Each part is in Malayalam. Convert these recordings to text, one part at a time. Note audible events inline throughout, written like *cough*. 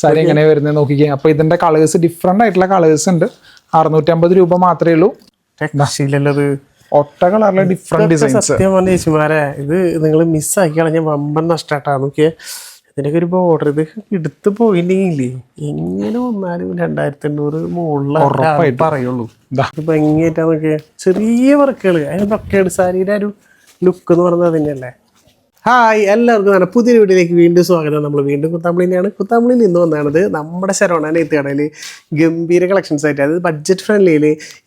സാരി എങ്ങനെ വരുന്നത് നോക്കിക്കേ. അപ്പൊ ഇതിന്റെ കളേഴ്സ് ഡിഫറെന്റ് ആയിട്ടുള്ള കളേഴ്സ് ഉണ്ട്. അറുന്നൂറ്റമ്പത് രൂപ മാത്രമേ ഉള്ളൂ. ഒട്ട കളറിലെ ഡിഫറെന്റ് ഡിസൈൻസ് സത്യം പറഞ്ഞ ചേച്ചിമാരെ ഇത് നിങ്ങൾ മിസ്സാക്കി കളഞ്ഞ വമ്പൻ നഷ്ടമായിട്ടാ നോക്കിയേ ഇതിനൊക്കെ ഒരു ബോർഡർ ഇത് എടുത്ത് പോയില്ലേ എങ്ങനെ വന്നാലും രണ്ടായിരത്തി എണ്ണൂറ് മുകളിലായി പറയുള്ളൂ. ഭംഗിയായിട്ടാ നോക്കിയേ. ചെറിയ വർക്കുകൾ അതിന് ബ്രൊക്കേഡ് സാരിയുടെ ഒരു ലുക്ക് എന്ന് പറയുന്നത് തന്നെയല്ലേ ഹായ് എല്ലാവർക്കും നല്ല പുതിയ വീഡിയോയിലേക്ക് വീണ്ടും സ്വാഗതം. നമ്മൾ വീണ്ടും കുത്താമ്പളിനെയാണ് കുത്താമ്പളിയിൽ നിന്ന് വന്നാണത് നമ്മുടെ ശരവണ കടയിൽ ഗംഭീര കളക്ഷൻസ് ആയിട്ട് അതായത് ബഡ്ജറ്റ് ഫ്രണ്ട്ലിയിൽ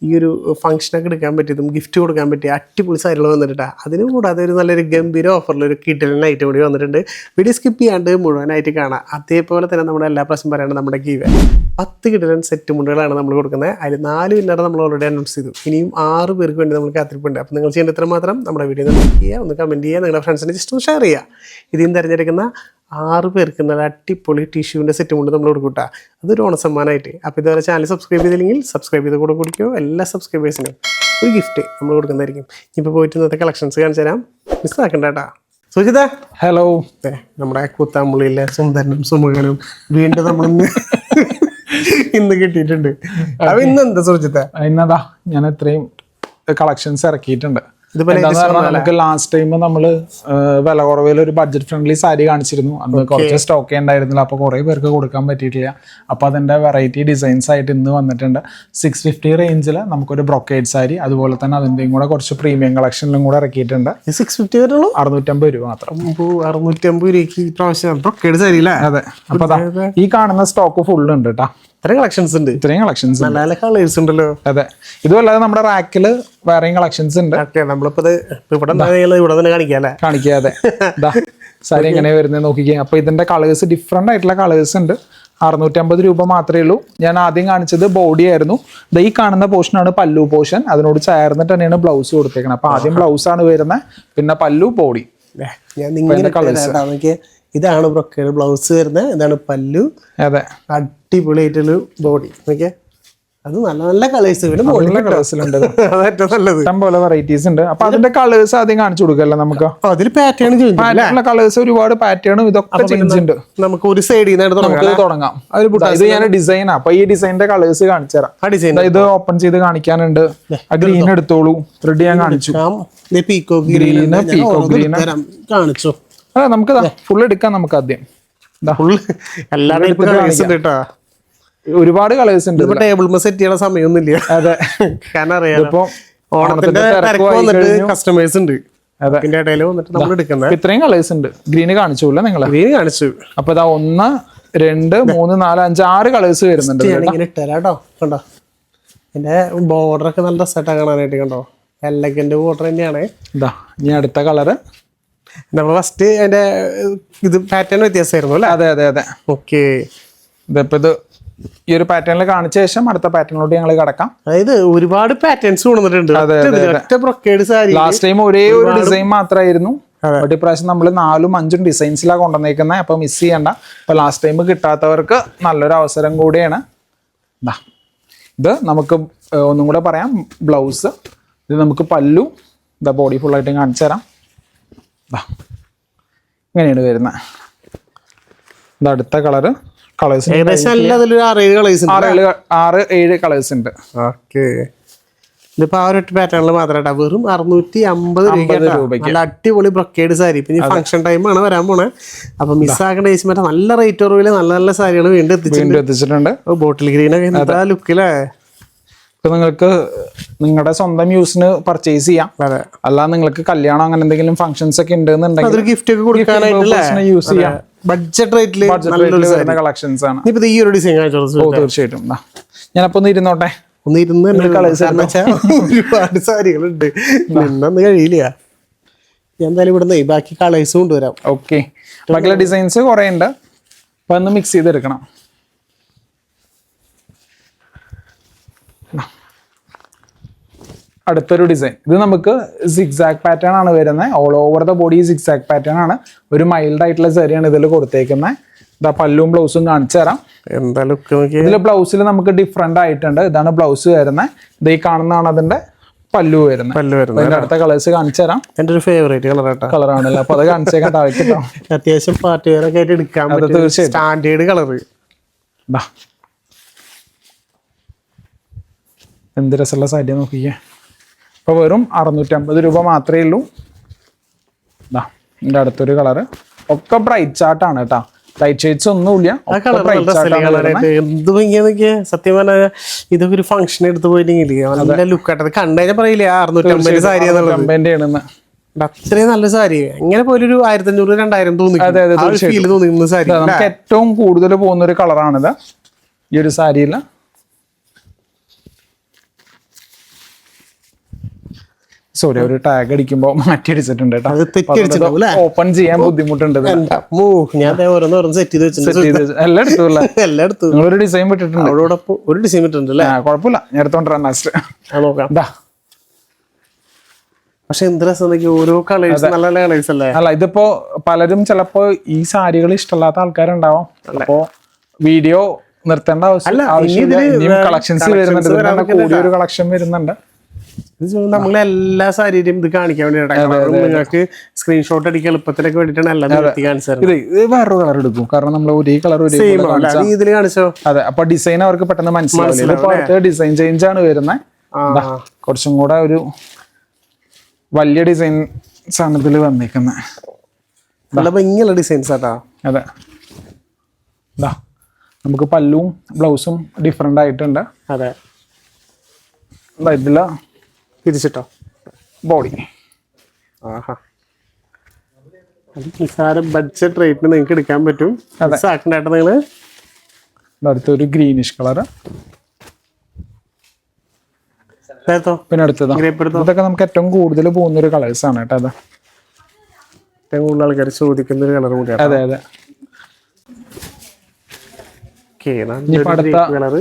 ഈ ഒരു ഫംഗ്ഷനൊക്കെ എടുക്കാൻ പറ്റിയതും ഗിഫ്റ്റ് കൊടുക്കാൻ പറ്റിയ അടിപൊളി സാരികൾ വന്നിട്ടാ അതിന് കൂടാതെ ഒരു നല്ലൊരു ഗംഭീര ഓഫറിൽ ഒരു കിട്ടലിന് ഐറ്റം കൂടി വന്നിട്ടുണ്ട്. വീഡിയോ സ്കിപ്പ് ചെയ്യാണ്ട് മുഴുവനായിട്ട് കാണാം. അതേപോലെ തന്നെ നമ്മുടെ എല്ലാ പ്രാവശ്യം പറയുന്നത് നമ്മുടെ ഗീവ പത്ത് കിടലൻ സെറ്റ് മുണ്ടുകളാണ് നമ്മൾ കൊടുക്കുന്നത്. അതിൽ നാല് വിന്നർ നമ്മൾ ഓൾറെഡി അനൗൺസ് ചെയ്തു. ഇനിയും ആറ് പേർക്ക് വേണ്ടി നമ്മൾ കാത്തിരിപ്പുണ്ട്. അപ്പോൾ നിങ്ങൾ ചെയ്യേണ്ട ഇത്ര മാത്രം നമ്മുടെ വീഡിയോ ഒന്ന് like ചെയ്യുക ഒന്ന് കമന്റ് ചെയ്യുക നിങ്ങളുടെ ഫ്രണ്ട്സിനെ ജസ്റ്റ് ഒന്ന് ഷെയർ ചെയ്യുക. ഇതിൽ നിന്ന് തിരഞ്ഞെടുക്കുന്ന ആറ് പേർക്ക് നല്ല അടിപൊളി ടിഷ്യൂവിന്റെ സെറ്റ് മുണ്ട് നമ്മൾ കൊടുക്കൂട്ടാ അതൊരു ഓണസമ്മാനമായിട്ട് അപ്പോൾ ഇതുവരെ ചാനൽ സബ്സ്ക്രൈബ് ചെയ്തില്ലെങ്കിൽ സബ്സ്ക്രൈബ് ചെയ്ത് കൂടെ കുടിക്കോ. എല്ലാ സബ്സ്ക്രൈബേഴ്സിനും ഒരു ഗിഫ്റ്റ് നമ്മൾ കൊടുക്കുന്നതായിരിക്കും. ഇപ്പോൾ പോയിട്ട് ഇന്നത്തെ കളക്ഷൻസ് കാണിച്ചു തരാം. മിസ്സാക്കണ്ട കേട്ടാ സുജിത. ഹലോ നമ്മുടെ കൂത്താമ്പുള്ളിയിലെ സുന്ദരനും സുമുഖനും വീണ്ടും നമ്മളിന്ന് ഇന്ന് കിട്ടിയിട്ടുണ്ട്. അപ്പൊ ഇന്ന് എന്താ സുജിത്തെ ഇന്നതാ ഞാൻ ഇത്രയും കളക്ഷൻസ് ഇറക്കിയിട്ടുണ്ട്. നമുക്ക് ലാസ്റ്റ് ടൈം നമ്മൾ വില കുറവിൽ ഒരു ബഡ്ജറ്റ് ഫ്രണ്ട്ലി സാരി കാണിച്ചിരുന്നു. അന്ന് കുറച്ച് സ്റ്റോക്ക് ഉണ്ടായിരുന്നില്ല അപ്പൊ കുറെ പേർക്ക് കൊടുക്കാൻ പറ്റിയിട്ടില്ല. അപ്പൊ അതിന്റെ വെറൈറ്റി ഡിസൈൻസ് ആയിട്ട് ഇന്ന് വന്നിട്ടുണ്ട്. സിക്സ് ഫിഫ്റ്റി റേഞ്ചിൽ നമുക്കൊരു ബ്രൊക്കേഡ് സാരി അതുപോലെ തന്നെ അതിന്റെയും കൂടെ കുറച്ച് പ്രീമിയം കളക്ഷനിലും കൂടെ ഇറക്കിയിട്ടുണ്ട്. സിക്സ് ഫിഫ്റ്റി വരുള്ളൂ? അറുന്നൂറ്റമ്പത് രൂപ മാത്രം. അറുന്നൂറ്റി അമ്പത് രൂപയ്ക്ക് ഈ പ്രാവശ്യം ബ്രൊക്കേഡ് സാരി അല്ലേ? അതെ. അപ്പൊ ഈ കാണുന്ന സ്റ്റോക്ക് ഫുൾ ഉണ്ട് കേട്ടാ ഇത്ര കളക്ഷൻസ് ഉണ്ട്. ഇത്രയും കളക്ഷൻസ് നല്ല നല്ല കളേഴ്സ് ഉണ്ടല്ലോ. അതെ. ഇതുമല്ലാതെ നമ്മുടെ റാക്കിൽ വേറെയും കളക്ഷൻസ് ഉണ്ട്. നമ്മളിപ്പോ ഇവിടെ തന്നെ കാണിക്കാല്ലേ കാണിക്കാതെ സാരി എങ്ങനെ വരുന്നത് നോക്കിക്കേ. അപ്പൊ ഇതിന്റെ കളേഴ്സ് ഡിഫറെന്റ് ആയിട്ടുള്ള കളേഴ്സ് ഉണ്ട്. അറുന്നൂറ്റമ്പത് രൂപ മാത്രമേ ഉള്ളൂ. ഞാൻ ആദ്യം കാണിച്ചത് ബോഡി ആയിരുന്നു. ഈ കാണുന്ന പോർഷൻ ആണ് പല്ലു പോർഷൻ അതിനോട് ചേർന്നിട്ട് തന്നെയാണ് ബ്ലൗസ് കൊടുത്തേക്കുന്നത് അപ്പൊ ആദ്യം ബ്ലൗസ് ആണ് വരുന്നത് പിന്നെ പല്ലു ബോഡി ഇതാണ് ബ്രൊക്കയുടെ ബ്ലൗസ് വരുന്നത്. ഇതാണ് പല്ലു. അതെ. അടിപൊളിയായിട്ടുള്ള ബോഡി ഓക്കെ അത് നല്ല നല്ല കളേഴ്സ് കളേഴ്സിലുണ്ട് *laughs* അതാ ഏറ്റവും നല്ലത്. പോലെ വെറൈറ്റീസ് ഉണ്ട്. അപ്പൊ അതിന്റെ കളേഴ്സ് ആദ്യം കാണിച്ചു കൊടുക്കല്ലോ നമുക്ക്? അതിൽ പാറ്റേൺ പാറ്റേണുള്ള കളേഴ്സ് ഒരുപാട് പാറ്റേണും ഇതൊക്കെ ചേഞ്ച് ഉണ്ട്. നമുക്ക് ഒരു സൈഡിൽ നിന്ന് തുടങ്ങാം നമുക്ക് തുടങ്ങാം. ഇത് ഞാൻ ഡിസൈനാ അപ്പൊ ഈ ഡിസൈനിന്റെ കളേഴ്സ് കാണിച്ചു തരാം. ഡിസൈൻ ഇത് ഓപ്പൺ ചെയ്ത് കാണിക്കാനുണ്ട്. ആ ഗ്രീൻ എടുത്തോളൂ. റെഡി ഞാൻ കാണിച്ചു. പീക്കോ ഗ്രീൻ പീക്കോ ഗ്രീൻ കാണിച്ചു. അതെ നമുക്ക് ഫുൾ എടുക്കാം നമുക്ക് ആദ്യം. കേട്ടോ ഒരുപാട് കളേഴ്സ് ഉണ്ട് ഇപ്പൊ ടേബിൾ സെറ്റ് ചെയ്യണ സമയമൊന്നുമില്ല. അതെ. കാരണം അറിയാം ഇപ്പൊ ഓണത്തിന്റെ കസ്റ്റമേഴ്സ് ഉണ്ട്. ഇതിന്റെ ഇടയിൽ വന്നിട്ട് നമ്മൾ എടുക്കുന്നത് ഇത്രയും കളേഴ്സ് ഉണ്ട്. ഗ്രീന് കാണിച്ചൂല്ല നിങ്ങൾ ഗ്രീൻ കാണിച്ചു. അപ്പൊ ഇതാ ഒന്ന് രണ്ട് മൂന്ന് നാല് അഞ്ച് ആറ് കളേഴ്സ് വരുന്നുണ്ട് ഇങ്ങനെ ഇട്ടരാട്ടോ കണ്ടോ? എന്റെ ബോർഡർ ഒക്കെ നല്ല സെറ്റാ കാണാനായിട്ട് കണ്ടോ? എല്ലാ ബോർഡർ തന്നെയാണ്. ഇതാ ഇനി അടുത്ത കളറ് നമ്മൾ ഫസ്റ്റ് അതിന്റെ ഇത് പാറ്റേൺ വ്യത്യാസമായിരുന്നു അല്ലേ? അതെ അതെ അതെ. ഓക്കെ ഇതിപ്പോ ഇത് ഈ ഒരു പാറ്റേണിൽ കാണിച്ച ശേഷം അടുത്ത പാറ്റേണിലോട്ട് ഞങ്ങൾ കിടക്കാം. അതായത് ഒരുപാട് പാറ്റേൺസ് കൊണ്ടുവന്നിട്ടുണ്ട്. ലാസ്റ്റ് ടൈം ഒരേ ഒരു ഡിസൈൻ മാത്രമായിരുന്നു. ബട്ട് ഇപ്രാവശ്യം നമ്മൾ നാലും അഞ്ചും ഡിസൈൻസിലാണ് കൊണ്ടുവന്നേക്കുന്നത് അപ്പൊ മിസ് ചെയ്യണ്ട. അപ്പൊ ലാസ്റ്റ് ടൈം കിട്ടാത്തവർക്ക് നല്ലൊരു അവസരം കൂടിയാണ്. ഇത് നമുക്ക് ഒന്നും കൂടെ പറയാം. ബ്ലൗസ്. ഇത് നമുക്ക് പല്ലു. ഇതാ ബോഡി ഫുൾ ആയിട്ട് കാണിച്ചു തരാം. ഇങ്ങനെയാണ് വരുന്നത് ഇത് അടുത്ത കളറ് കളേഴ്സ് ഏകദേശം അതിലൊരു ആറേഴ് കളേഴ്സ് ആറ് ആറ് ഏഴ് കളേഴ്സ് ഉണ്ട്. ഓക്കെ. ഇതിപ്പോ ആ ഒരു പാറ്റേണിൽ മാത്രമായിട്ടാ വെറും അറുന്നൂറ്റി അമ്പത് രൂപ നല്ല അടിപൊളി ബ്രൊക്കേഡ് സാരി ഫംഗ്ഷൻ ടൈം ആണ് വരാൻ പോണേ. അപ്പൊ മിസ്സാക്കേണ്ട ചേച്ചി മറ്റേ നല്ല റേറ്റ് കുറവിൽ നല്ല നല്ല സാരികൾ വീണ്ടും എത്തിച്ചിട്ടുണ്ട്. ബോട്ടിൽ ഗ്രീൻ ഒക്കെ എന്താ ലുക്കിലേ നിങ്ങൾക്ക് നിങ്ങളുടെ സ്വന്തം യൂസിന് പർച്ചേസ് ചെയ്യാം. അല്ല നിങ്ങൾക്ക് കല്യാണം അങ്ങനെ എന്തെങ്കിലും ഫംഗ്ഷൻസ് ഒക്കെ ഉണ്ടെന്നുണ്ടെങ്കിൽ അതൊരു ഗിഫ്റ്റ് ഒക്കെ കൊടുക്കാനായിട്ടല്ലേ യൂസ് ചെയ്യാം. ബഡ്ജറ്റ് റേറ്റിൽ ബഡ്ജറ്റ് വരുന്ന കളക്ഷൻസ് ആണ്. ഇനിയിപ്പോ ഈ ഒരു ഡിസൈൻ കാണിച്ചോളൂ ഓ തീർച്ചയായിട്ടും. ഞാനപ്പോ ഒന്ന് ഇരുന്നോട്ടെ? ഒന്ന് ഇരുന്ന്? ഒരുപാട് സാരികളുണ്ട്. നിന്നൊന്നും കഴിയില്ല. ഞാൻ എന്തായാലും ഇവിടുന്ന് ബാക്കി കളേഴ്സ് കൊണ്ടുവരാം. ഓക്കെ ബാക്കിയുള്ള ഡിസൈൻസ് കുറെ ഉണ്ട് അപ്പൊ ഒന്ന് മിക്സ് ചെയ്തെടുക്കണം. അടുത്തൊരു ഡിസൈൻ ഇത് നമുക്ക് സിക്സാക് പാറ്റേൺ ആണ് വരുന്നത് all over the body zigzag pattern ആണ്. ഒരു മൈൽഡ് ആയിട്ടുള്ള സാരിയാണ് ഇതിൽ കൊടുത്തേക്കുന്നത് ഇതാ പല്ലും ബ്ലൗസും കാണിച്ചു തരാം. ഇതിൽ ബ്ലൗസിൽ നമുക്ക് ഡിഫറെന്റ് ആയിട്ടുണ്ട്. ഇതാണ് ബ്ലൗസ് വരുന്നത് ഇത് ഈ കാണുന്നതാണ് അതിന്റെ പല്ലു വരുന്നത് പല്ലു വരുന്നത് അടുത്ത കളേഴ്സ് കാണിച്ചു തരാം. എന്റെ ഒരു ഫേവറേറ്റ് കളർ കേട്ടോ കളറാണല്ലോ? അപ്പൊ അത് കാണിച്ചേക്കാൻ താഴേക്ക് കേട്ടോ അത്യാവശ്യം പാർട്ടി വെയർ ഒക്കെ ആയിട്ട് എടുക്കാൻ പറ്റും. സ്റ്റാൻഡേർഡ് കളർ എന്ത് രസമുള്ള സാരിയാ നോക്കിക്കേ അപ്പോൾ വെറും അറുന്നൂറ്റമ്പത് രൂപ മാത്രമേ ഉള്ളൂ. ഇതാ ഇതിന്റെ അടുത്തൊരു കളറ് ഒക്കെ ബ്രൈറ്റ് ചാർട്ടാണ് കേട്ടോ. ലൈറ്റ് ഷെയ്ഡ്സ് ഒന്നുമില്ല നല്ല രസമല്ലേ ചാർട്ടാണ് കളറായിട്ട് എന്ത് ഭംഗിയാന്നൊക്കെ സത്യം പറഞ്ഞാൽ ഇതൊക്കെ ഒരു ഫംഗ്ഷൻ എടുത്ത് പോയില്ലെങ്കിൽ നല്ല ലുക്ക് ആട്ടത് കണ്ടുകഴിഞ്ഞാൽ പറയില്ലേ ആറുന്നൂറ്റമ്പത് സാരി എന്നുള്ളത് അത്രയും നല്ല സാരി. എങ്ങനെ പോലും ഒരു ആയിരത്തി അഞ്ഞൂറ് രണ്ടായിരം തോന്നി അതെ, അതെ, തോന്നിക്കുന്ന സാരി. നമുക്ക് ഏറ്റവും കൂടുതൽ പോകുന്ന ഒരു കളറാണിത് ഈ ഒരു സാരിയിൽ സോറി ഒരു ടാഗ് അടിക്കുമ്പോൾ മാറ്റി അടിച്ചിട്ടുണ്ട്? ഓപ്പൺ ചെയ്യാൻ ബുദ്ധിമുട്ടുണ്ട്. ഞാൻ ഓരോന്ന് ഓരോന്ന് സെറ്റ് ചെയ്ത് വെച്ചിട്ടുണ്ട്. എല്ലാം എടുത്തുള്ള *laughs* എല്ലായിടത്തും നിങ്ങളൊരു ഡിസൈൻ വിട്ടിട്ടുണ്ട്. അവിടെ ഒരു ഡിസൈൻ ഇട്ടുണ്ട് അല്ലേ? കുഴപ്പമില്ല. ഞാൻ എടുത്തോണ്ടിരാം ലാസ്റ്റ് നോക്കാം. പക്ഷെ എന്ത് രസം ഓരോ കളേഴ്സ് നല്ല നല്ല കളേഴ്സ് അല്ലേ? അല്ല ഇതിപ്പോ പലരും ചിലപ്പോ ഈ സാരികൾ ഇഷ്ടമല്ലാത്ത ആൾക്കാരുണ്ടാവും. അപ്പോ വീഡിയോ നിർത്തേണ്ട ആവശ്യം കളക്ഷൻസ് വരുന്നുണ്ട്. കൂടിയൊരു കളക്ഷൻ വരുന്നുണ്ട്. ഇത് നമ്മളെ എല്ലാ സാരിയും ഇത് കാണിക്കാൻ വേണ്ടിയിട്ടാണ് നിങ്ങൾക്ക് സ്ക്രീൻഷോട്ട് അടിക്കാൻ എളുപ്പത്തിനൊക്കെ വേണ്ടിയിട്ടാണ് എല്ലാം നിർത്തി ഇത് വേറൊരു കളർ എടുക്കും. കാരണം നമ്മൾ ഒരേ കളർ ഒരേ ഇതിൽ കാണിച്ചോ അതെ അപ്പൊ ഡിസൈൻ അവർക്ക് പെട്ടെന്ന് മനസ്സിലാവില്ല. ഡിസൈൻ ചേഞ്ച് ആണ് വരുന്നത് കുറച്ചും കൂടെ ഒരു വലിയ ഡിസൈൻ സാധനത്തിൽ വന്നേക്കുന്നത് നല്ല ഭംഗിയുള്ള ഡിസൈൻസ് ആട്ടാ അതെ. ഇതാ നമുക്ക് പല്ലും ബ്ലൗസും ഡിഫറെന്റ് ആയിട്ടുണ്ട്. അതെ. ഇതാ ഇതില തിരിച്ചിട്ടോ ബോഡി ആഹാ. നിസ്സാര ബഡ്ജറ്റ് റേറ്റിന് നിങ്ങൾക്ക് എടുക്കാൻ പറ്റും. ആക്കണ്ടായിട്ട് നിങ്ങൾ? അടുത്തൊരു ഗ്രീനിഷ് കളർ പിന്നെ അടുത്തതാ. ഇതൊക്കെ നമുക്ക് ഏറ്റവും കൂടുതൽ പോകുന്ന ഒരു കളേഴ്സ് ആണ് കേട്ടോ അത്. ഏറ്റവും കൂടുതൽ ആൾക്കാർ ചോദിക്കുന്ന ഒരു കളർ കൂടിയാണ് അതെ അതെ. അടുത്ത- കളർ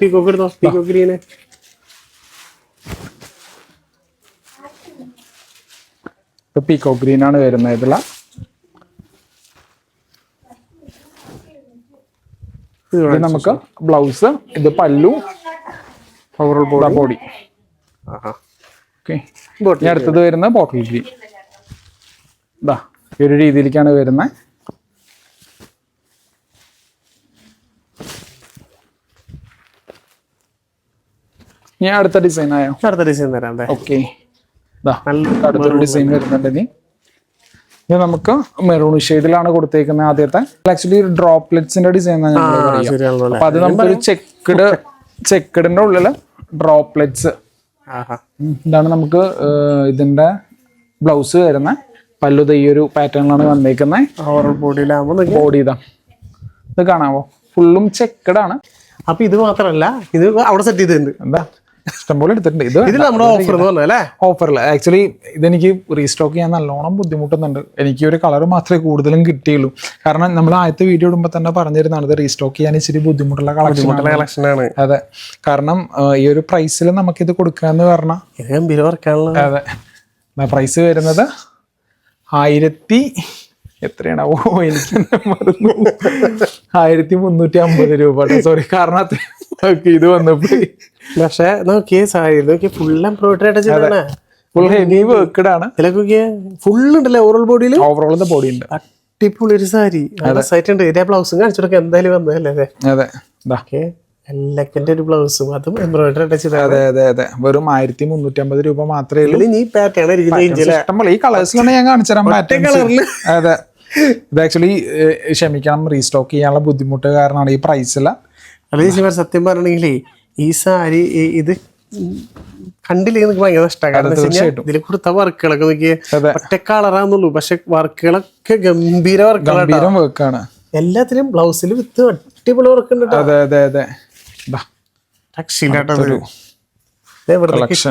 പീക്കോക്ക് എടുത്തോ? പീക്കോക്ക് ഗ്രീന് ഇപ്പൊ പീക്കോ ഗ്രീൻ ആണ് വരുന്നത് ഇതില ഇത് നമുക്ക് ബ്ലൗസ് ഇത് പല്ലു ഓവറോൾ ബോഡി ഓക്കെ ഇനി അടുത്തത് വരുന്ന ബോട്ടിൽ ഗ്രീൻ ഇതാ ഈ ഒരു രീതിയിലേക്കാണ് വരുന്നത് ഞാൻ അടുത്ത ഡിസൈൻ ആയോ? അടുത്ത ഡിസൈൻ തരാം ഓക്കെ അടുത്തൊരു ഡിസൈൻ വരുന്നുണ്ട് ഇനി. ഇത് നമുക്ക് മെറൂൺ ഷെയ്ഡിലാണ് കൊടുത്തേക്കുന്നത് ആദ്യത്തെ. ആക്ച്വലി ഡ്രോപ്ലെറ്റ്സിന്റെ ഡിസൈൻ അപ്പൊ അത് നമുക്കൊരു ചെക്കഡ് ചെക്കഡിന്റെ ഉള്ളിൽ ഡ്രോപ്ലെറ്റ്സ് ഇതാണ് നമുക്ക് ഇതിന്റെ ബ്ലൗസ് വരുന്ന പല്ലുത ഈ ഒരു പാറ്റേണിലാണ് വന്നേക്കുന്നത്. ബോഡിയിലാകുമ്പോൾ ബോഡി ഇതാ. ഇത് കാണാവോ? ഫുള്ളും ചെക്കഡാണ് അപ്പൊ ഇത് മാത്രല്ല ഇത് അവിടെ സെറ്റ് ചെയ്തിട്ടുണ്ട്. എന്താ? ഇഷ്ടംപോലെ എടുത്തിട്ടുണ്ട്. ഇത് ഇതിൽ നമ്മുടെ ഓഫർ എന്ന് പറഞ്ഞല്ലേ ഓഫറിൽ ആക്ച്വലി ഇതെനിക്ക് റീസ്റ്റോക്ക് ചെയ്യാൻ നല്ലോണം ബുദ്ധിമുട്ടുന്നുണ്ട്. എനിക്ക് ഒരു കളർ മാത്രമേ കൂടുതലും കിട്ടിയുള്ളൂ. കാരണം നമ്മൾ ആദ്യത്തെ വീഡിയോ ഇടുമ്പോൾ തന്നെ പറഞ്ഞിരുന്നാണ് ഇത് റീസ്റ്റോക്ക് ചെയ്യാൻ ഇച്ചിരി ബുദ്ധിമുട്ടുള്ള കളക്ഷൻ ആണ്. അതെ. കാരണം ഈ ഒരു പ്രൈസിൽ നമുക്കിത് കൊടുക്കാന്ന് പറഞ്ഞാൽ ഇത് ഗംഭീര വർക്കാണല്ലോ. അതെ. പ്രൈസ് വരുന്നത് ആയിരത്തി എത്രയാണ്? ഓ എനിക്ക് ആയിരത്തി മുന്നൂറ്റി അമ്പത് രൂപ സോറി കാരണം അത്രയും ഇത് വന്നപ്പോ. പക്ഷെ നോക്കിയേ സാരി നോക്കിയേ ഫുൾ എംബ്രോയിഡറി അടച്ചിട്ടാണ് ഫുൾ ഹെവി വർക്കഡ് ആണ്. ഇതിലൊക്കെ ഫുൾ ഉണ്ടല്ലേ ഓവറോൾ ബോഡിയിൽ ഓവറോൾ ബോഡി ഉണ്ട്. അടിപൊളി ഒരു സാരി. സൈറ്റ് ഉണ്ട്. ഇതിന്റെ ബ്ലൗസും കാണിച്ചു എന്തായാലും വന്നതല്ലേ അതെ. ഓക്കെ. എല്ലാക്കിന്റെ ഒരു ബ്ലൗസും അതും എംബ്രോയിഡറി ചെയ്താണ് അതെ അതെ അതെ. വെറും ആയിരത്തി മുന്നൂറ്റി അമ്പത് രൂപ മാത്രമേ ഉള്ളൂ. നീ പാറ്റേൺ ഇഷ്ടംപോലെ ഈ കളേഴ്സിലാണ് ഞാൻ കാണിച്ചുതരാം പാറ്റേൺ കളറിൽ അതെ. ഇത് ആക്ച്വലി ക്ഷമിക്കണം റീസ്റ്റോക്ക് ചെയ്യാനുള്ള ബുദ്ധിമുട്ട് കാരണമാണ് ഈ പ്രൈസില അല്ല ചേച്ചി പറഞ്ഞ സത്യം പറഞ്ഞെങ്കിലേ ഈ സാരി ഇത് കണ്ടില്ലേ എനിക്ക് ഭയങ്കര ഇഷ്ടമാണ് ഇതിൽ കൊടുത്ത വർക്കുകളൊക്കെ നോക്കിയേ. ഒറ്റ കളറാന്നുള്ളൂ. പക്ഷെ വർക്കുകളൊക്കെ ഗംഭീര വർക്കുകളാണ് എല്ലാത്തിനും ബ്ലൗസിൽ വിത്ത് അടിപൊളി വർക്ക് ഉണ്ട് അതെ വെറുതെ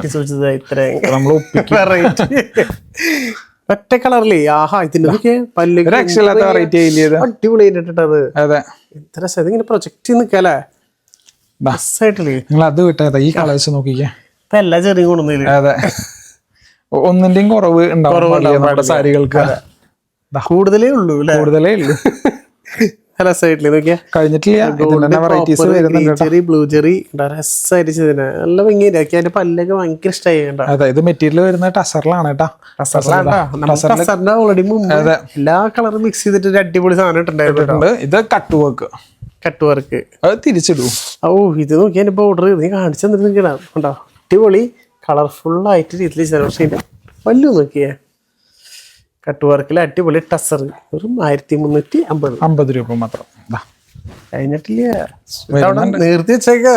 സൂചിച്ചത് ഇത്രയും *laughs* ഒറ്റ കളറിലേ? ആഹാ ഇതിന്റെ നോക്കിയേ പല്ല് രക്ഷയില്ലാത്ത വെറൈറ്റി ആയില്ലേ അടിപൊളി ഇട്ടിട്ടത്. അതെ. എത്ര രസം ഇതിങ്ങനെ പ്രൊജക്റ്റ് നിൽക്കല്ലേ ദാ. ബസ്സായിട്ടില്ലേ നിങ്ങൾ അത് വിട്ടേ ഈ കളേഴ്സ് നോക്കിക്കേ. ഇപ്പൊ എല്ലാ ചെറിയ കൊണ്ടുവന്നില്ല അതെ. ഒ- ഒന്നിന്റെയും കുറവ് ഉണ്ടാവും സാരികൾക്ക്. കൂടുതലേ ഉള്ളൂ കൂടുതലേ ഉള്ളൂ. *laughs* സൈഡിൽ നോക്കിയാ. കഴിഞ്ഞിട്ടില്ല. വെറൈറ്റീസ് ചെറി ബ്ലൂ ചെറി രസമായിട്ട് ചെയ്തതിന് നല്ല ഭംഗിയാക്കി അതിന്റെ പല്ലൊക്കെ ഭയങ്കര ഇഷ്ടമായി കേട്ടോ അതായത് ഇത് മെറ്റീരിയൽ വരുന്നത് ടസറിലാണ് കേട്ടോ. ടസറിന്റെ ഓൾറെഡി മുമ്പ് എല്ലാ കളറും മിക്സ് ചെയ്തിട്ട് ഒരു അടിപൊളി സാധനം ഇട്ടുണ്ടായിരുന്നു ഇത് കട്ട് വർക്ക് കട്ട് വർക്ക് അത് തിരിച്ചിടൂ. ഓ ഇത് നോക്കി എന്റെ ഓർഡർ നീ കാണിച്ചു തന്നിട്ട് കണ്ടോ? അടിപൊളി കളർഫുൾ രീതിയിൽ ചെയ്തത് പക്ഷേ പല്ലു നോക്കിയേ. കട്ട് വർക്കിൽ അടിപൊളി ടസർ വെറും ആയിരത്തി മുന്നൂറ്റി അമ്പത് അമ്പത് രൂപ മാത്രം. ഡിസൈനും കഴിഞ്ഞിട്ടില്ല? ഒക്കെ നിർത്തി വെച്ചേക്കാ.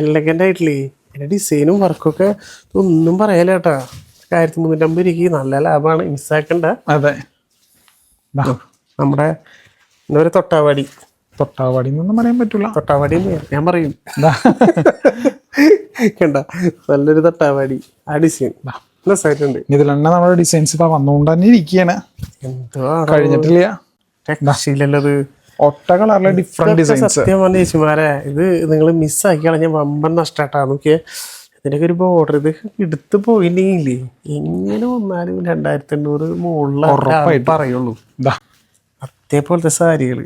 എലഗന്റ് ആയിട്ടില്ലേ? എന്റെ ഡിസൈനും വർക്കൊക്കെ ഒന്നും പറയാല കേട്ടാ ആയിരത്തി മുന്നൂറ്റമ്പത് രൂപയ്ക്ക് നല്ല ലാഭമാണ്. മിസ്സാക്കണ്ട അതെ. നമ്മുടെ എന്താ പറയുക തൊട്ടാവാടി. തൊട്ടാവാടി എന്നൊന്നും പറയാൻ പറ്റൂല. തൊട്ടാവാടി ഞാൻ പറയും. കണ്ട നല്ലൊരു തൊട്ടാവാടി. ആ ഡിസൈൻ രസമായിട്ടുണ്ട് ഇതിൽ തന്നെ നമ്മുടെ ഡിസൈൻസ് ഇതാ വന്നുകൊണ്ട് തന്നെ ഇരിക്കുകയാണ്. എന്താ കഴിഞ്ഞിട്ടില്ല. രക്ഷയില്ലല്ലോ ഇത്. ഒറ്റ കളറിലെ ഡിഫറെന്റ് ഡിസൈൻസ് സത്യം പറഞ്ഞ ചേച്ചിമാരെ ഇത് നിങ്ങൾ മിസ്സാക്കി കളഞ്ഞ വമ്പൻ നഷ്ടട്ടാ. നോക്കിയേ ഇതിനൊക്കെ ഒരു ബോർഡർ ഇത് എടുത്ത് പോയില്ലെങ്കിൽ എങ്ങനെ വന്നാലും രണ്ടായിരത്തി എണ്ണൂറ് മുകളിൽ പറയുള്ളൂ. അതേപോലത്തെ സാരികൾ.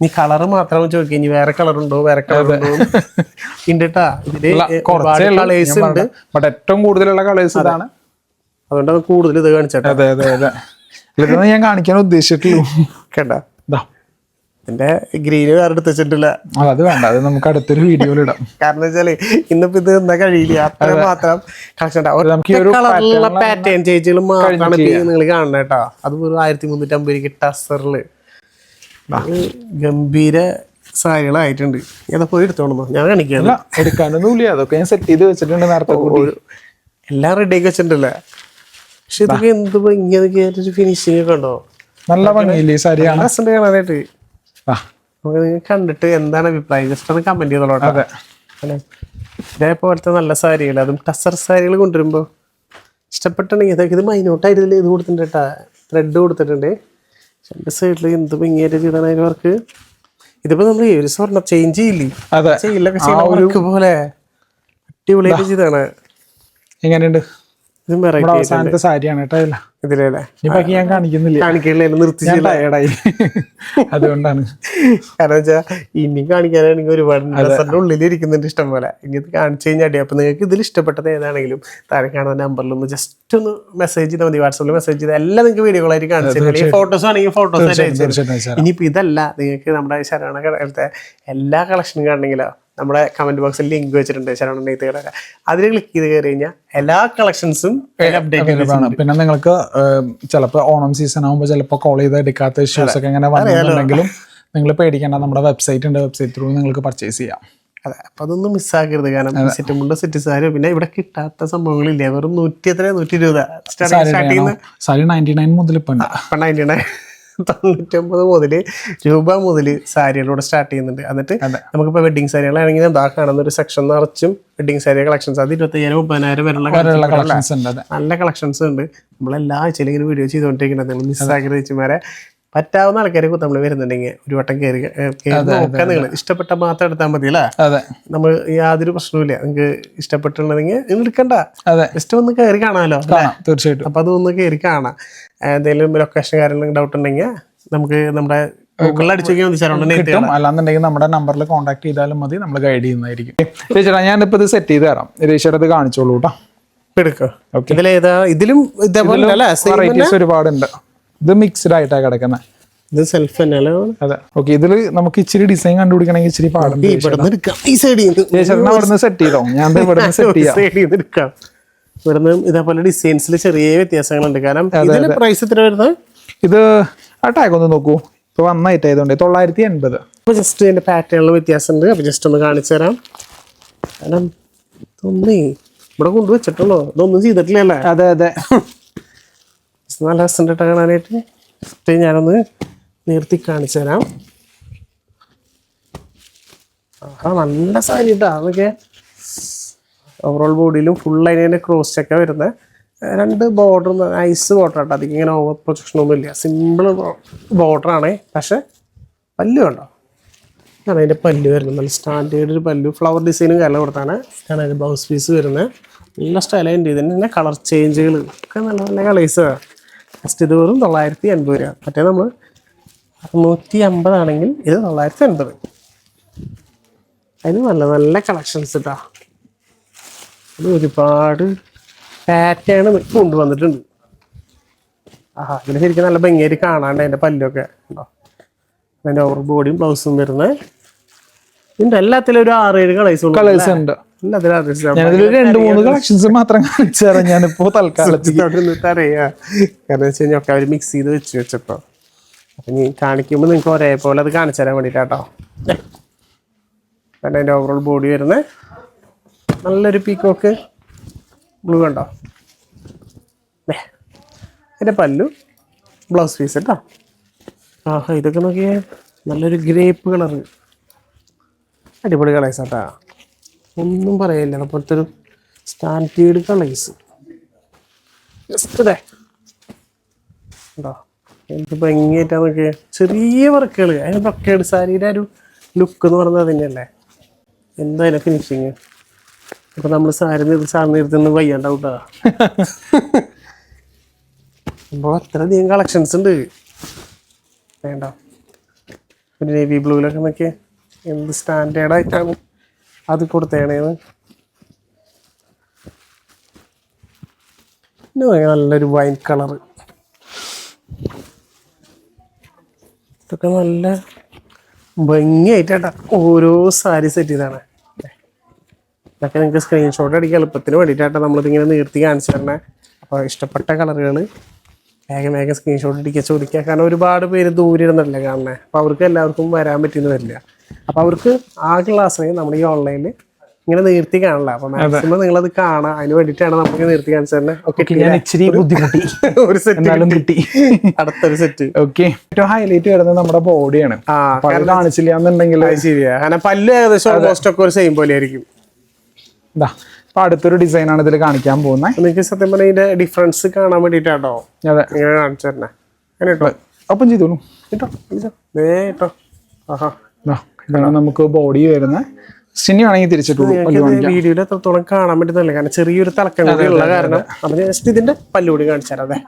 നീ കളറ് മാത്രം ചോദിക്കുക ഇനി വേറെ കളർ ഉണ്ടോ വേറെ കളർ ഉണ്ടോ ഉണ്ടട്ടാ *laughs* ഇതിൽ കളേഴ്സ് ഉണ്ട് ബട്ട് ഏറ്റവും കൂടുതലുള്ള കളേഴ്സ് ഇതാണ്. അതുകൊണ്ടാണ് കൂടുതൽ ഇത് കാണിച്ചേട്ടാ. അതെ അതെ അതെ. ഇതൊന്നും ഞാൻ കാണിക്കാൻ ഉദ്ദേശിച്ചിട്ടുള്ളൂ. ഇതിന്റെ ഗ്രീന് വേറെ എടുത്ത് വെച്ചിട്ടില്ല. അത് വേണ്ട. അത് നമുക്ക് അടുത്തൊരു വീഡിയോയിൽ ഇടാം. കാരണം വെച്ചാൽ ഇന്നിപ്പോ ഇത് എന്താ കഴിയില്ല. അത്ര മാത്രം കളക്ഷൻ പാറ്റേൺ ചേച്ചികൾ മാത്രമാണ് നിങ്ങൾ കാണണം കേട്ടോ. അത് വെറും ആയിരത്തി മുന്നൂറ്റി അമ്പത് കിട്ട ടസറിൽ. ഗംഭീര സാരികളായിട്ടുണ്ട്. ഏതാ പോയി എടുത്തോളൂ ഞാൻ കാണിക്കാം. എടുക്കാനൊന്നുമില്ല അതൊക്കെ ഞാൻ സെറ്റ് ചെയ്ത് വെച്ചിട്ടുണ്ട് നേരത്തെ എല്ലാം റെഡി ആക്കി വെച്ചിട്ടുണ്ടല്ലേ? പക്ഷെ ഇതൊക്കെ എന്ത് ഭംഗിയത് ഒരു ഫിനിഷിംഗ് ഒക്കെ ഉണ്ടോ? നല്ല ഭംഗിയില്ലേ സരിയാണ്? രസമുണ്ട് കാണാനായിട്ട്. നമുക്ക് നിങ്ങൾക്ക് കണ്ടിട്ട് എന്താണ് അഭിപ്രായം? ജസ്റ്റ് ഒന്ന് കമന്റ് ചെയ്തോളാം. അതെ. ഇതേപോലത്തെ നല്ല സാരികൾ അതും ടസർ സാരികൾ കൊണ്ടുവരുമ്പോൾ ഇഷ്ടപ്പെട്ടുണ്ടെങ്കിൽ ഇതൊക്കെ ഇത് മൈനോട്ടായിരുന്നില്ല ഇത് കൊടുത്തിട്ടുണ്ട് കേട്ടാ. ത്രെഡ് കൊടുത്തിട്ടുണ്ട്. രണ്ട് സൈഡിൽ എന്ത് ഭംഗിയായിട്ട് അതിന് വർക്ക് ഇതിപ്പോ നമ്മൾ ഒരു സ്വർണം ചേഞ്ച് ചെയ്യില്ലേ? ചെയ്യില്ലൊക്കെ വർക്ക് പോലെ. അടിപൊളിയായിട്ട് ചെയ്താണ് എങ്ങനെയുണ്ട്? നമ്മുടെ അവസാനത്തെ സാരിയാണ് കേട്ടോ ഇല്ല ഇതിലേ ഇനി ബാക്കി ഞാൻ കാണിക്കുന്നില്ല. കാണിക്കണില്ല നിർത്തി ടയർഡായി അതുകൊണ്ടാണ്. കാരണം വെച്ചാ ഇനി കാണിക്കാനാണെങ്കിൽ ഒരുപാട് ഡ്രസ്സിന്റെ ഉള്ളിൽ ഇരിക്കുന്നുണ്ട് ഇഷ്ടം പോലെ. ഇനി ഇത് കാണിച്ചു കഴിഞ്ഞാൽ അടി അപ്പൊ നിങ്ങൾക്ക് ഇതിൽ ഇഷ്ടപ്പെട്ടത് ഏതാണെങ്കിലും താഴെ കാണുന്ന നമ്പറിൽ ഒന്ന് ജസ്റ്റ് ഒന്ന് മെസ്സേജ് ചെയ്താൽ മതി. വാട്സാപ്പിൽ മെസ്സേജ് ചെയ്താൽ എല്ലാം നിങ്ങൾക്ക് വീഡിയോകളായിട്ട് കാണിച്ചു ഫോട്ടോസ് ആണെങ്കിൽ ഫോട്ടോസ് ഇനിയിപ്പോ ഇതല്ല നിങ്ങൾക്ക് നമ്മുടെ ശരണ എല്ലാ കളക്ഷനും കാണണമെങ്കിലോ നമ്മുടെ കമന്റ് ബോക്സിൽ ലിങ്ക് വെച്ചിട്ടുണ്ട് ശരണ നെയ്ത്തുകളൊക്കെ അതിൽ ക്ലിക്ക് ചെയ്ത് കയറി കഴിഞ്ഞാൽ എല്ലാ കളക്ഷൻസും അപ്ഡേറ്റ്. പിന്നെ നിങ്ങൾക്ക് ചിലപ്പോൾ ഓണം സീസൺ ആകുമ്പോൾ ചിലപ്പോൾ കോൾ ചെയ്ത് എടുക്കാത്ത ഇഷ്യൂസ് ഒക്കെ ഇങ്ങനെ വന്നിട്ടുണ്ടെങ്കിലും നിങ്ങൾ പേടിക്കേണ്ട നമ്മുടെ വെബ്സൈറ്റ് ഉണ്ട്. വെബ്സൈറ്റ് ത്രൂ നിങ്ങൾക്ക് പർച്ചേസ് ചെയ്യാം. അതെ അപ്പൊ അതൊന്നും മിസ്സാക്കരുത് കാരണം സെറ്റ് മുണ്ട് സെറ്റ് സാരി പിന്നെ ഇവിടെ കിട്ടാത്ത സംഭവങ്ങളില്ലേ? വെറും നൂറ്റി എത്ര നൂറ്റി ഇരുപത്? Start starting sari ninety nine മുതൽ ഇപ്പം നയന്റി നയൻ തൊണ്ണൂറ്റൊമ്പത് മുതൽ രൂപ മുതൽ സാരികളോട് സ്റ്റാർട്ട് ചെയ്യുന്നുണ്ട്. എന്നിട്ട്. നമുക്കിപ്പോൾ വെഡിങ് സാരികളാണെങ്കിൽ എന്താ കാണുന്ന ഒരു സെക്ഷൻ നിറച്ചും വെഡിങ് സാരി കളക്ഷൻസ് അത് ഇരുപത്തയ്യായിരം മുപ്പതിനായിരം വരെയുള്ള കളക്ഷൻസ് ഉണ്ട് നല്ല കളക്ഷൻസ് ഉണ്ട്. നമ്മളെല്ലാ ആഴ്ചയിലും ഇങ്ങനെ വീഡിയോ ചെയ്തുകൊണ്ടിരിക്കുന്നത്. നിങ്ങൾ മിസ്സാക്കി ചേച്ചിമാരെ പറ്റാവുന്ന ആൾക്കാരെ നമ്മൾ വരുന്നുണ്ടെങ്കിൽ ഒരു വട്ടം കയറി നോക്കാൻ നിങ്ങൾ ഇഷ്ടപ്പെട്ട മാത്രം എടുത്താൽ മതി അല്ലേ? നമ്മൾ യാതൊരു പ്രശ്നവുമില്ല. നിങ്ങൾക്ക് ഇഷ്ടപ്പെട്ടുണ്ടെങ്കിൽ നിങ്ങൾ എടുക്കണ്ട. ജസ്റ്റ് ഒന്ന് കയറി കാണാമല്ലോ കാണാം തീർച്ചയായിട്ടും. അപ്പൊ അതൊന്ന് കയറി കാണാം. എന്തെങ്കിലും ലൊക്കേഷൻ കാര്യങ്ങളും ഡൗട്ട് ഉണ്ടെങ്കിൽ നമുക്ക് നമ്മുടെ അല്ലാന്നുണ്ടെങ്കിൽ നമ്മുടെ നമ്പറിൽ കോൺടാക്ട് ചെയ്താലും മതി നമ്മൾ ഗൈഡ് ചെയ്യുന്നതായിരിക്കും. രചന ഞാനിപ്പോ ഇത് സെറ്റ് ചെയ്ത് തരാം. രേഷയുടെ ഇത് കാണിച്ചോളൂ കേട്ടോ. ഇതിലും ഒരുപാടുണ്ട്. ഇത് മിക്സ്ഡ് ആയിട്ടാണ് കിടക്കുന്നത് ഇത് സെൽഫ് തന്നെ അതെ. ഓക്കെ ഇതിൽ നമുക്ക് ഇച്ചിരി ഡിസൈൻ കണ്ടുപിടിക്കണമെങ്കിൽ ഇച്ചിരി പാടുണ്ട് ഇവിടെ നിന്ന് ഈ സൈഡിൽ നിന്ന് ചേച്ചേട്ടനെ സെറ്റ് ചെയ്തോ? ഞാൻ ഇവിടുന്ന് സെറ്റ് *laughs* ചെയ്യാം. ഇവിടുന്ന് ഇതേപോലെ ഡിസൈൻസിൽ ചെറിയ വ്യത്യാസങ്ങളുണ്ട്. കാരണം ഇതിന് പ്രൈസ് എത്ര വരുന്നത് ഇത് ആ ടാഗ് ഒന്ന് നോക്കൂ. ഇപ്പൊ വന്ന ഐറ്റം ആയതുകൊണ്ട് തൊള്ളായിരത്തി എൺപത്. അപ്പൊ ജസ്റ്റ് ഇതിന്റെ പാറ്റേണിൽ വ്യത്യാസമുണ്ട്. അപ്പൊ ജസ്റ്റ് ഒന്ന് കാണിച്ചു തരാം. കാരണം ഇതൊന്നേ ഇവിടെ കൊണ്ടുവച്ചിട്ടുള്ളൂ. ഇതൊന്നും ചെയ്തിട്ടില്ലല്ലേ? അതെ അതെ. *laughs* നല്ല കേട്ടോ കാണാനായിട്ട് ഫസ്റ്റ് ഞാനൊന്ന് നിർത്തി കാണിച്ചു തരാം. ആ നല്ല സാരി കേട്ടോ അതൊക്കെ ഓവറോൾ ബോഡിയിലും ഫുൾ അതിനെ ക്രോസ് ചെക്ക വരുന്നത് രണ്ട് ബോർഡർ ഐസ് ബോർഡർ കേട്ടോ അധികം ഇങ്ങനെ ഓവർ പ്രൊജക്ഷൻ ഒന്നും ഇല്ല. സിമ്പിൾ ബോർഡറാണ് പക്ഷെ പല്ലു കണ്ടോ? ഇതാണ് അതിന്റെ പല്ലു വരുന്നത്. നല്ല സ്റ്റാൻഡേർഡ് ഒരു പല്ലു. ഫ്ലവർ ഡിസൈനും കല കൊടുത്താണ് ഇതാണ് അതിന്റെ ബ്ലൗസ് പീസ് വരുന്നത് നല്ല സ്റ്റൈലായിട്ട് ഇതിന്റെ കളർ ചേഞ്ചുകൾ ഒക്കെ നല്ല നല്ല കളേഴ്സ് ഫസ്റ്റ് ഇത് വെറും തൊള്ളായിരത്തി എൺപത് രൂപ. മറ്റേ നമ്മൾ അറുന്നൂറ്റി അമ്പതാണെങ്കിൽ ഇത് തൊള്ളായിരത്തി എൺപത്. അതിന് നല്ല നല്ല കളക്ഷൻസ് ഇട്ടാ. അത് ഒരുപാട് പാറ്റേൺ കൊണ്ടുവന്നിട്ടുണ്ട്. ആഹാ ഇതിന് ശരിക്കും നല്ല ഭംഗിയായിട്ട് കാണാണ്ട് അതിന്റെ പല്ലൊക്കെ. ഉണ്ടോ? അതിന്റെ ഓവർ ബോഡിയും ബ്ലൗസും വരുന്നത്. ഇതിന്റെ എല്ലാത്തിലും ഒരു ആറേഴ് കളേഴ്സ് കളേഴ്സ് ഉണ്ട്. ഞാനതിൽ രണ്ട് മൂന്ന് കളക്ഷൻസ് മാത്രം കാണിച്ചു തരാം. ഞാനിപ്പോ തൽക്കാലത്തേക്ക് *laughs* അറിയാ. കാരണം വെച്ച് കഴിഞ്ഞാൽ ഒക്കെ അവർ മിക്സ് ചെയ്ത് വെച്ച് വെച്ചപ്പോ. അപ്പൊ നീ കാണിക്കുമ്പോൾ നിങ്ങൾക്ക് ഒരേപോലെ അത് കാണിച്ചു തരാൻ വേണ്ടിട്ടാട്ടോ. കാരണം അതിന്റെ ഓവറോൾ ബോഡി വരുന്ന. നല്ലൊരു പീക്കോക്ക് ബ്ലൂ കണ്ടോ. ഇതിന്റെ പല്ലു. ബ്ലൗസ് പീസ് കേട്ടോ. ആഹാ ഇതൊക്കെ നോക്കിയേ. നല്ലൊരു ഗ്രേപ്പ് കളറ് അടിപൊളി കളേഴ്സ് കേട്ടാ ഒന്നും പറയില്ല അപ്പോഴത്തെ ഒരു സ്റ്റാൻഡേർഡ് കളേഴ്സ് ജസ്റ്റ് ഉണ്ടോ എന്ത് ഭംഗിയായിട്ടാ നോക്കിയ. ചെറിയ വർക്കുകൾ അതിന് ബ്രൊക്കേഡ് സാരിയുടെ ഒരു ലുക്ക് എന്ന് പറയുന്നത് എന്താ എന്തായാലും ഫിനിഷിങ് അപ്പൊ നമ്മൾ സാരി നിർത്തി സാറി നിർത്തുന്ന വയ്യാണ്ടാവൂട്ടാ. അപ്പോൾ അത്രയധികം കളക്ഷൻസ് ഉണ്ട്. വേണ്ട. ഒരു നേവി ബ്ലൂവിലൊക്കെ നോക്കിയ. എന്ത് സ്റ്റാൻഡേർഡ് ആയിട്ടാണ് അത് കൊടുത്തേണേന്ന് നല്ലൊരു വൈൻ കളറ്. ഇതൊക്കെ നല്ല ഭംഗിയായിട്ടാ ഓരോ സാരി സെറ്റ് ചെയ്താണ് ഇതൊക്കെ നിങ്ങൾക്ക് സ്ക്രീൻഷോട്ട് അടിക്കാൻ എളുപ്പത്തിന് വേണ്ടിയിട്ടാണ് നമ്മളിതിങ്ങനെ നിർത്തി കാണിച്ചു തരണേ. അപ്പോൾ ഇഷ്ടപ്പെട്ട കളറുകൾ വേഗം വേഗം സ്ക്രീൻഷോട്ട് അടിക്കുക ചോദിക്കുക. കാരണം ഒരുപാട് പേര് ദൂരെ ഇരുന്നല്ലേ കാണണേ അപ്പോൾ അവർക്ക് എല്ലാവർക്കും വരാൻ പറ്റിയെന്ന് വരില്ല. അപ്പോൾ അവർക്ക് ആ ആശ്രയം നമ്മൾ ഈ ഓൺലൈനിൽ ഇങ്ങനെ നിർത്തി കാണില്ല. അപ്പൊ മാക്സിമം നിങ്ങൾ അത് കാണാം. അതിന് വേണ്ടിട്ടാണ് നമുക്ക് നിർത്തി കാണിച്ചു തരണേ ഞാൻ ഇച്ചിരി ബുദ്ധിമുട്ടി. *laughs* ഒരു സെറ്റ് കിട്ടി. *laughs* അടുത്തൊരു സെറ്റ് ഓക്കെ ഏറ്റവും ഹൈലൈറ്റ് വരുന്നത് നമ്മുടെ ബോഡിയാണ് അപ്പൊ കാണിച്ചില്ല എന്നുണ്ടെങ്കിൽ ശരിയാ. കാരണം പല്ല് ഏകദേശം ഓൾമോസ്റ്റ് ഒക്കെ ഒരു സെയിം പോലെ ആയിരിക്കും ഇതാ ഇപ്പൊ അടുത്തൊരു ഡിസൈൻ ആണ് ഇതിൽ കാണിക്കാൻ പോകുന്നത് നിങ്ങൾക്ക് സത്യം പറഞ്ഞാൽ ഇതിന്റെ ഡിഫറൻസ് കാണാൻ വേണ്ടിട്ടാട്ടോ അതെ. ഇങ്ങനെ കാണിച്ചു തരണേ അങ്ങനെ കേട്ടോ. അപ്പം ചെയ്തോളൂ. കേട്ടോ കേട്ടോ ആഹാ. ഇതാണ് നമുക്ക് ബോഡി വരുന്ന സിനിമയാണെങ്കിൽ വേണമെങ്കിൽ തിരിച്ചിട്ടുള്ളൂ വീഡിയോയിൽ എത്രത്തോളം കാണാൻ പറ്റുന്നില്ല കാരണം ചെറിയൊരു തലക്കം കൂടി ഉള്ള കാരണം. അപ്പൊ ജസ്റ്റ് ഇതിന്റെ പല്ലുകൂടി കാണിച്ചു തരാം അതെ.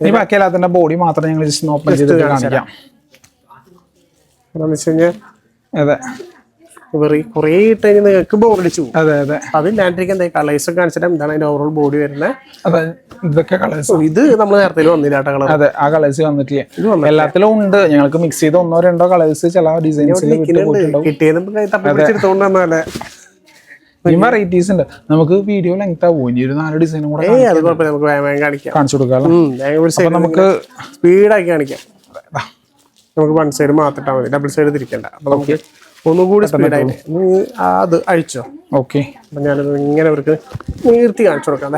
ഇനി ബാക്കി എല്ലാത്തിന്റെ ബോഡി മാത്രം ഞങ്ങൾ ജസ്റ്റ് ഓപ്പൺ ചെയ്തിട്ട് കാണിക്കാം. എന്താന്ന് വെച്ച് കഴിഞ്ഞാൽ അതെ. വെറി കുറേ ഇട്ട് കഴിഞ്ഞാൽ നിങ്ങൾക്ക് ബോറടിച്ചു അതെ അതെ. അതെ അതില്ലാണ്ടിരിക്കാൻ എന്താ കളേഴ്സ് ഒക്കെ കാണിച്ചിട്ട് എന്താണ് അതിന്റെ ഓവറോൾ ബോഡി വരുന്നത് ഇതൊക്കെ കളേഴ്സ് ഇത് നമ്മൾ നേരത്തെ വന്നില്ല കളർ അതെ ആ കളേഴ്സ് വന്നിട്ടില്ല? എല്ലാത്തിലും ഉണ്ട്. ഞങ്ങൾക്ക് മിക്സ് ചെയ്ത് ഒന്നോ രണ്ടോ കളേഴ്സ് ചില ഡിസൈൻസ് കിട്ടിയതുകൊണ്ടല്ലേ വന്നാലേ വെറൈറ്റീസ് ഉണ്ട്. നമുക്ക് വീഡിയോ ലെങ്ത് ആവും. ഇനി ഒരു നാല് ഡിസൈനും കൂടെ കാണിച്ചു കൊടുക്കാം നമുക്ക് സ്പീഡാക്കി കാണിക്കാം. നമുക്ക് വൺ സൈഡ് മാത്രം മതി. ഡബിൾ സൈഡ് തിരിക്കണ്ട. അപ്പൊ നമുക്ക് ഒന്നുകൂടി സ്പീഡായിട്ട് നീ അത് അഴിച്ചോ. ഓക്കെ. അപ്പൊ ഞാനത് ഇങ്ങനെ അവർക്ക് നീർത്തി കാണിച്ചു കൊടുക്കാം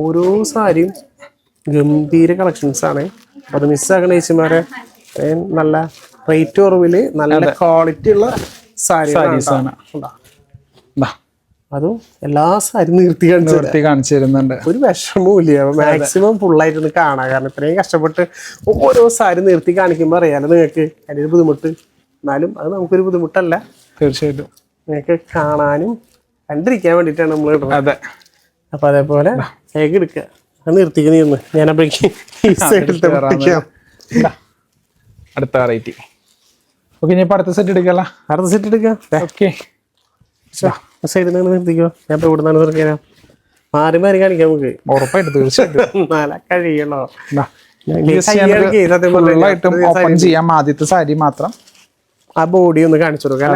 ഓരോ സാരിയും ഗംഭീര കളക്ഷൻസ് ആണ്. അത് മിസ്സാക്കണ ചേച്ചിമാരെ. നല്ല റേറ്റ് കുറവിൽ നല്ല ക്വാളിറ്റി ഉള്ള സാരി അതും എല്ലാ സാരി നിർത്തി. നിർത്തി കാണിച്ചു തരുന്നുണ്ട്. ഒരു വിഷമവും ഇല്ല മാക്സിമം ഫുള്ളായിട്ടൊന്ന് കാണാം. കാരണം ഇത്രയും കഷ്ടപ്പെട്ട് ഓരോ സാരി നിർത്തി കാണിക്കുമ്പോൾ അറിയാലോ നിങ്ങൾക്ക്. അതിന്റെ ബുദ്ധിമുട്ട്. എന്നാലും അത് നമുക്കൊരു ബുദ്ധിമുട്ടല്ല. തീർച്ചയായിട്ടും. നിങ്ങൾക്ക് കാണാനും കണ്ടിരിക്കാൻ വേണ്ടിയിട്ടാണ് നമ്മൾ ഇടുന്നത്. അതെ. അപ്പൊ അതേപോലെ കേക്ക് എടുക്കുക. നിർത്തിക്ക് നീന്ന് ഞാൻ അപ്പോഴേക്ക് ഈ തെളിപ്പിക്കാം അടുത്ത വെറൈറ്റി ഓക്കെ ഇനി അടുത്ത സെറ്റ് എടുക്കല്ല അടുത്ത സെറ്റ് എടുക്കാം. ഓക്കെ സൈഡിൽ നിന്ന് നിർത്തിക്കോ. ഞാൻ ഇപ്പൊ ഇവിടെ നിന്നാണ് നിർത്തിയാലോ മാറി മാറി കാണിക്കാം നമുക്ക്. ഉറപ്പായിട്ട് തീർച്ചയായിട്ടും. *laughs* കഴിയണോ? ഞാൻ സത്യം ചെയ്യാം ആദ്യത്തെ സാരി മാത്രം. ആ ബോഡി ഒന്ന് കാണിച്ചു കൊടുക്കാം?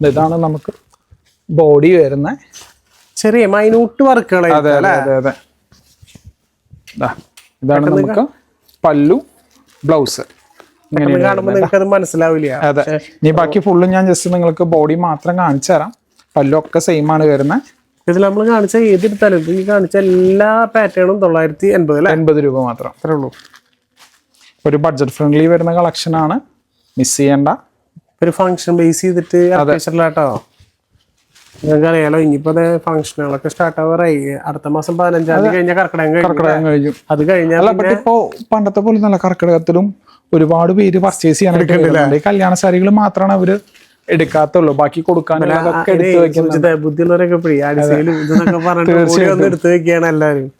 ഇതാണ് നമുക്ക് ബോഡി വരുന്ന ചെറിയ മൈനൂട്ട് വർക്കുകളെ അതെ അതെ അതെ ഇതാണ് നമുക്ക് പല്ലു ബ്ലൗസ് കാണുമ്പോൾ നിങ്ങൾക്ക് അത് മനസ്സിലാവില്ല. അതെ. ഇനി ബാക്കി ഫുള്ളും ഞാൻ ജസ്റ്റ് നിങ്ങൾക്ക് ബോഡി മാത്രം കാണിച്ചു തരാം. പല്ലൊക്കെ സെയിം ആണ് വരുന്നത്. ഇതിൽ നമ്മൾ കാണിച്ച ഏതെടുത്താലും ഈ കാണിച്ച എല്ലാ പാറ്റേണും തൊള്ളായിരത്തി എൺപത് അല്ലേ? എൺപത് രൂപ മാത്രം. അത്രേ ഉള്ളൂ. ഒരു ബഡ്ജറ്റ് ഫ്രണ്ട്ലി വരുന്ന കളക്ഷൻ ആണ്. മിസ് ചെയ്യണ്ട. ഒരു ഫംഗ്ഷൻ ബേസ് ചെയ്തിട്ട് അത്യാവശ്യമില്ലാട്ടോ നിങ്ങൾക്കറിയാലോ ഇനിയിപ്പോ ഫംഗ്ഷനുകളൊക്കെ സ്റ്റാർട്ട് ആവാറായി. അടുത്ത മാസം പതിനഞ്ചാം തീയതി കഴിഞ്ഞാൽ കർക്കിടകം കഴിഞ്ഞു അത് കഴിഞ്ഞാൽ ബട്ട് ഇപ്പോ പണ്ടത്തെ പോലെ നല്ല കർക്കിടകത്തിലും ഒരുപാട് പേര് പർച്ചേസ് ചെയ്യാനായിട്ട് ഈ കല്യാണ സാരികൾ മാത്രമാണ് അവർ എടുക്കാത്തുള്ളൂ. ബാക്കി കൊടുക്കാൻ ബുദ്ധിയുള്ളവരൊക്കെ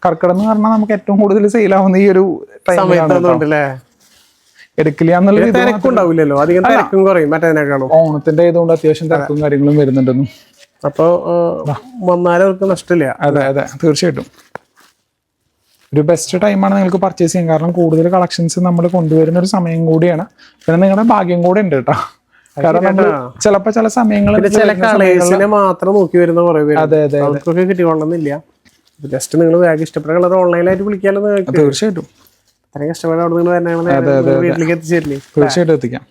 കർക്കിടകം എന്ന് പറഞ്ഞാൽ നമുക്ക് ഏറ്റവും കൂടുതൽ സെയിൽ ആവുന്ന ഈ ഒരു ടൈം എടുക്കില്ല എന്നുള്ള തിരക്കുണ്ടാവില്ലല്ലോ അധികം തിരക്കും കുറയും. മറ്റേതിനേക്കാളും ഓണത്തിന്റെ ഇതുകൊണ്ട് അത്യാവശ്യം തിരക്കും കാര്യങ്ങളും വരുന്നുണ്ടെന്നും. അപ്പൊ വന്നാലും അവർക്ക് നഷ്ടമില്ല. അതെ അതെ. തീർച്ചയായിട്ടും. ഒരു ബെസ്റ്റ് ടൈമാണ് നിങ്ങൾക്ക് പർച്ചേസ് ചെയ്യാൻ. കാരണം കൂടുതൽ കളക്ഷൻസ് നമ്മൾ കൊണ്ടുവരുന്ന ഒരു സമയം കൂടിയാണ്. പിന്നെ നിങ്ങളുടെ ഭാഗ്യം കൂടെ ഉണ്ട് കേട്ടോ. കാരണം നമ്മൾ ചിലപ്പോൾ ചില സമയങ്ങളിൽ ചില കളേഴ്സിനെ മാത്രം നോക്കി വരുന്ന കുറെ പേര് അതെ അതെ അവർക്കൊക്കെ കിട്ടിക്കൊള്ളുന്നില്ല ജസ്റ്റ് നിങ്ങൾ ബാഗ് ഇഷ്ടപ്പെട്ട കളർ ഓൺലൈനായിട്ട് നിങ്ങൾക്ക് തീർച്ചയായിട്ടും. അത്രയും കഷ്ടപ്പെടാൻ അവിടെ നിന്ന് തന്നെ വീട്ടിലേക്ക് എത്തിച്ചേരില്ലേ? തീർച്ചയായിട്ടും എത്തിക്കാം.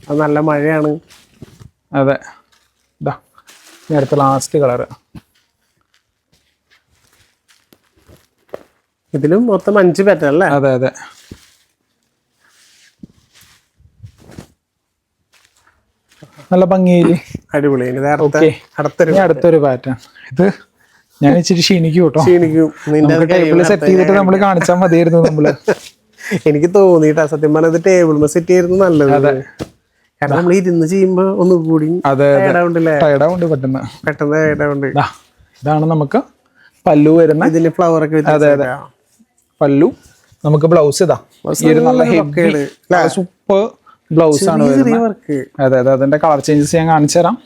അത്. നല്ല മഴയാണ്. അതെ. ഇതാ അടുത്ത ലാസ്റ്റ് കളർ ഇതിലും മൊത്തം അഞ്ച് പാറ്റേൺ അല്ലേ? അതെ അതെ. നല്ല ഭംഗിയിൽ. അടിപൊളി. അടുത്തൊരു പാറ്റേൺ ഇത് ഞാൻ ഇച്ചിരി ക്ഷീണിക്കും കേട്ടോ ക്ഷീണിക്കും. നിന്റെ സെറ്റ് ചെയ്തിട്ട് നമ്മൾ കാണിച്ചാൽ മതിയായിരുന്നു നമ്മൾ. *laughs* എനിക്ക് തോന്നിട്ടാ സത്യം പറഞ്ഞത് ടേബിൾ സെറ്റ് ചെയ്യുന്നത് നല്ലത്. കാരണം നമ്മൾ ഇരുന്ന് ചെയ്യുമ്പോ ഒന്ന് കൂടി ടയർഡാവുണ്ട് പെട്ടെന്ന്. പെട്ടെന്ന് ഇതാണ് നമുക്ക് പല്ലു വരുന്ന ഇതിൽ ഫ്ലവർ ഒക്കെ അതെ അതെ. പല്ലു. നമുക്ക് ബ്ലൗസ് ഇതാ. നല്ല ഹെവി സൂപ്പർ ബ്ലൗസ് ആണ്. അതെ അതെ. അതിന്റെ കളർ ചേഞ്ചസ് ഞാൻ കാണിച്ചു തരാം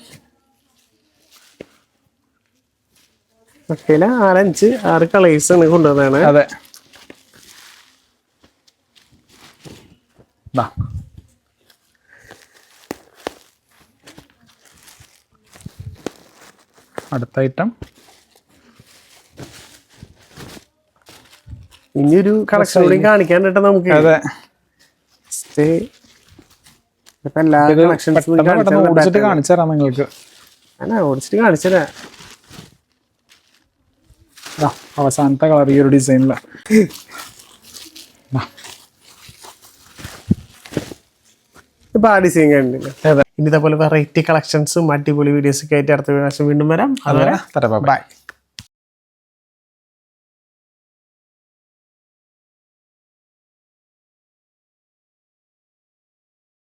ഒക്കെ ആറഞ്ച് ആറ് കളേഴ്സ് ആണ് കൊണ്ടുവന്നാണ് അതെ. അടുത്ത ഐറ്റം ഇനിയൊരു കളക്ഷൻ കൂടി കാണിക്കാൻ കേട്ടോ നമുക്ക്. അതെ. എല്ലാ കളക്ഷൻസും കാണിച്ചു തരാം നിങ്ങൾക്ക്. ഓടിച്ചിട്ട് കാണിച്ചു ദാ, അവസാനത്തെ കളർ ഈ ഒരു ഡിസൈനിൽ ഇപ്പൊ ആ ഡിസൈൻ കണ്ടില്ല? ഇനി ഇതേപോലെ വെറൈറ്റി കളക്ഷൻസും അടിപൊളി വീഡിയോസ് ഒക്കെ ആയിട്ട് അടുത്ത പ്രാവശ്യം വീണ്ടും വരാം. അതുപോലെ തരാം ബൈ